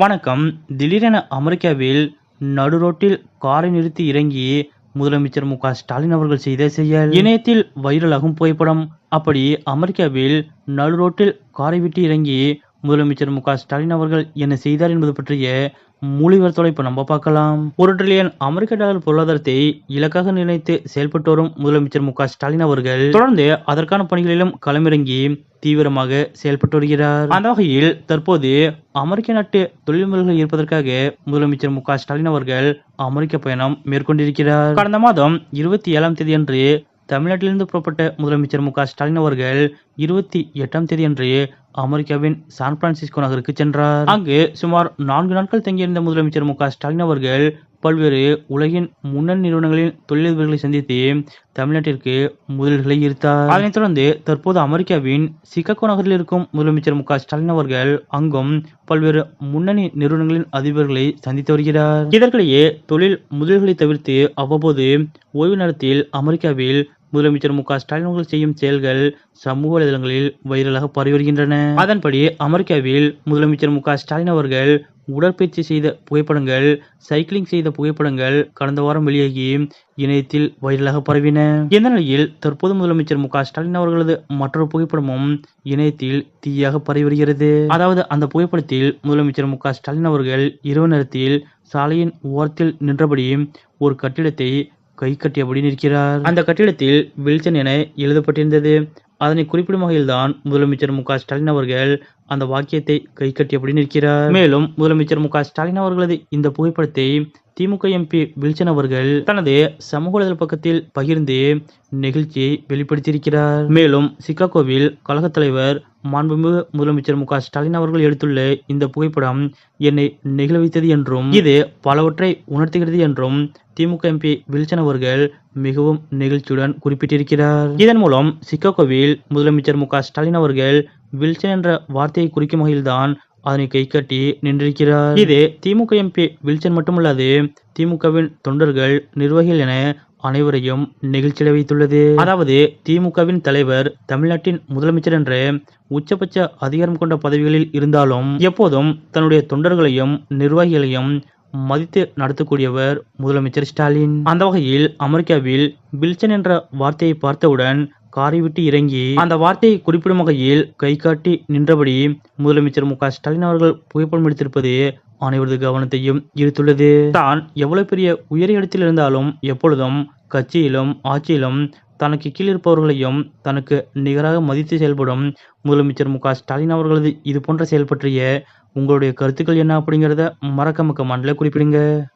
வணக்கம். திடீரென அமெரிக்காவில் நடுரோட்டில் காரை நிறுத்தி இறங்கி முதலமைச்சர் மு ஸ்டாலின் அவர்கள் செய்த செயல். இணையத்தில் வைரலாகும் புகைப்படம். அப்படி அமெரிக்காவில் நடுரோட்டில் காரை விட்டு இறங்கி முதலமைச்சர் மு ஸ்டாலின் அவர்கள் என்ன செய்தார் என்பது பற்றிய மொழிவர்த்தோட இப்ப நம்ம பார்க்கலாம். ஒரு ட்ரில்லியன் அமெரிக்க டாலர் பொருளாதாரத்தை இலக்காக நிர்ணயித்து செயல்பட்டு வரும் முதலமைச்சர் மு ஸ்டாலின் அவர்கள். தொடர்ந்து அதற்கான பணிகளிலும் களமிறங்கி தீவிரமாக செயல்பட்டு வருகிறார். அந்த வகையில் தற்போது அமெரிக்க நாட்டு தொழில்முறைகள் இருப்பதற்காக முதலமைச்சர் மு ஸ்டாலின் அவர்கள் அமெரிக்க பயணம் மேற்கொண்டிருக்கிறார். கடந்த மாதம் இருபத்தி ஏழாம் தேதி அன்று தமிழ்நாட்டிலிருந்து புறப்பட்ட முதலமைச்சர் மு ஸ்டாலின் அவர்கள் இருபத்தி எட்டாம் தேதி அன்று அமெரிக்காவின் சான் பிரான்சிஸ்கோ நகருக்கு சென்றார். அங்கு சுமார் நான்கு நாட்கள் தங்கியிருந்த முதலமைச்சர் மு க ஸ்டாலின் அவர்கள் பல்வேறு உலகின் முன்னணி நிறுவனங்களின் தொழிலதிபர்களை சந்தித்து தமிழ்நாட்டிற்கு முதலீடுகளை ஈர்த்தார். அதனைத் தொடர்ந்து தற்போது அமெரிக்காவின் சிகாகோ நகரில் இருக்கும் முதலமைச்சர் மு ஸ்டாலின் அவர்கள் அங்கும் பல்வேறு முன்னணி நிறுவனங்களின் அதிபர்களை சந்தித்து வருகிறார். இதற்கிடையே தொழில் முதலீடுகளை தவிர்த்து அவ்வப்போது ஓய்வு நேரத்தில் அமெரிக்காவில் முதலமைச்சர் மு க. ஸ்டாலின் அவர்கள் செய்யும் செயல்கள் சமூக வலைதளங்களில் வைரலாக பரவி வருகின்றன அதன்படி அமெரிக்காவில் முதலமைச்சர் மு க. ஸ்டாலின் அவர்கள் உடற்பயிற்சி செய்த புகைப்படங்கள் சைக்கிளிங் செய்த புகைப்படங்கள் கடந்த வாரம் வெளியாகி இணையத்தில் வைரலாக பரவின. இந்த நிலையில் தற்போது முதலமைச்சர் மு க. ஸ்டாலின் அவர்களது மற்றொரு புகைப்படமும் இணையத்தில் தீயாக பரவி வருகிறது அதாவது அந்த புகைப்படத்தில் முதலமைச்சர் மு க. ஸ்டாலின் அவர்கள் இரவு நேரத்தில் சாலையின் ஓரத்தில் நின்றபடி ஒரு கட்டிடத்தை கை கட்டியபடி நிற்கிறார். அந்த கட்டிடத்தில் வில்சன் என எழுதப்பட்டிருந்தது. அதனை குறிப்பிடும் வகையில்தான் முதலமைச்சர் மு க ஸ்டாலின் அவர்கள் அந்த வாக்கியத்தை கை கட்டியபடி நிற்கிறார். மேலும் முதலமைச்சர் மு ஸ்டாலின் அவர்களது இந்த புகைப்படத்தை திமுக எம்பி வில்சன் அவர்கள் தனது சமூக வலைதள பக்கத்தில் பகிர்ந்து நிகழ்ச்சியை வெளிப்படுத்தியிருக்கிறார். மேலும் சிகாகோவில் கழகத் தலைவர் மாண்புமிகு முதலமைச்சர் மு ஸ்டாலின் அவர்கள் எடுத்துள்ள இந்த புகைப்படம் என்னை நெகிழ வைத்தது என்றும் இது பலவற்றை உணர்த்துகிறது என்றும் திமுக எம்பி வில்சன் அவர்கள் மிகவும் நெகிழ்ச்சியுடன் குறிப்பிட்டிருக்கிறார். இதன் மூலம் சிகாகோவில் முதலமைச்சர் மு ஸ்டாலின் அவர்கள் வில்சன் என்ற வார்த்தையை குறிக்கும் வகையில்தான் அதனை கை கட்டி நின்றிருக்கிறார். இது திமுக எம்பி வில்சன் மட்டுமல்லாது திமுகவின் தொண்டர்கள் நிர்வாகிகள் என அனைவரையும் நெகிழ்ச்சியடை வைத்துள்ளது. அதாவது திமுகவின் தலைவர் தமிழ்நாட்டின் முதலமைச்சர் என்ற உச்சபட்ச அதிகாரம் கொண்ட பதவிகளில் இருந்தாலும் எப்போதும் தன்னுடைய தொண்டர்களையும் நிர்வாகிகளையும் மதித்து நடத்தக்கூடியவர் முதலமைச்சர் ஸ்டாலின். அந்த வகையில் அமெரிக்காவில் பில்சன் என்ற வார்த்தையை பார்த்தவுடன் காரை விட்டு இறங்கி அந்த வார்த்தையை குறிப்பிடும் வகையில் கை காட்டி நின்றபடி முதலமைச்சர் மு ஸ்டாலின் அவர்கள் புகைப்படம் எடுத்திருப்பது அனைவரது கவனத்தையும் ஈர்த்துள்ளது. தான் எவ்வளவு பெரிய உயரிய இடத்தில் இருந்தாலும் எப்பொழுதும் கட்சியிலும் ஆட்சியிலும் தனக்கு கீழ் இருப்பவர்களையும் தனக்கு நிகராக மதித்து செயல்படும் முதலமைச்சர் மு க ஸ்டாலின் அவர்களது இது போன்ற செயல் பற்றிய உங்களுடைய கருத்துக்கள் என்ன அப்படிங்கிறத மறக்க மக்க மண்டல குறிப்பிடுங்க.